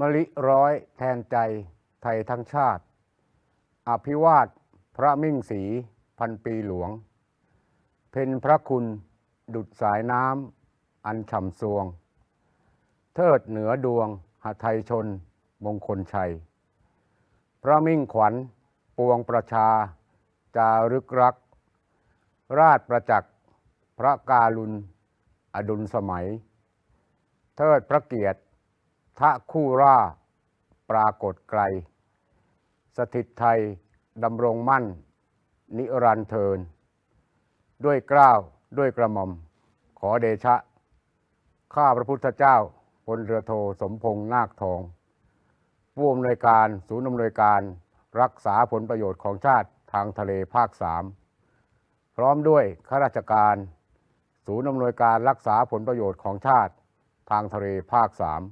มะลิร้อยแทนใจไทยทั้งชาติ อภิวาทพระมิ่งสีพันปีหลวง เพ็ญพระคุณดุดสายน้ำอันฉ่ำสวง เทิดเหนือดวงหไทยชนมงคลชัย พระมิ่งขวัญปวงประชา จารึกรัก ราชประจักษ์พระการุณอดุลสมัย เทิดพระเกียรติ ทะคู่ร่า ปรากฏไกล สถิตไทยดำรงมั่น นิรันเทิน ด้วยเกล้าวด้วยกระหม่อม ขอเดชะ ข้าพระพุทธเจ้าพลเรือโทสมพงษ์นาคทอง ผู้อำนวยการศูนย์อำนวยการรักษาผลประโยชน์ของชาติทางทะเลภาคสามพร้อมด้วยข้าราชการ ศูนย์อำนวยการรักษาผลประโยชน์ของชาติทางทะเลภาคสาม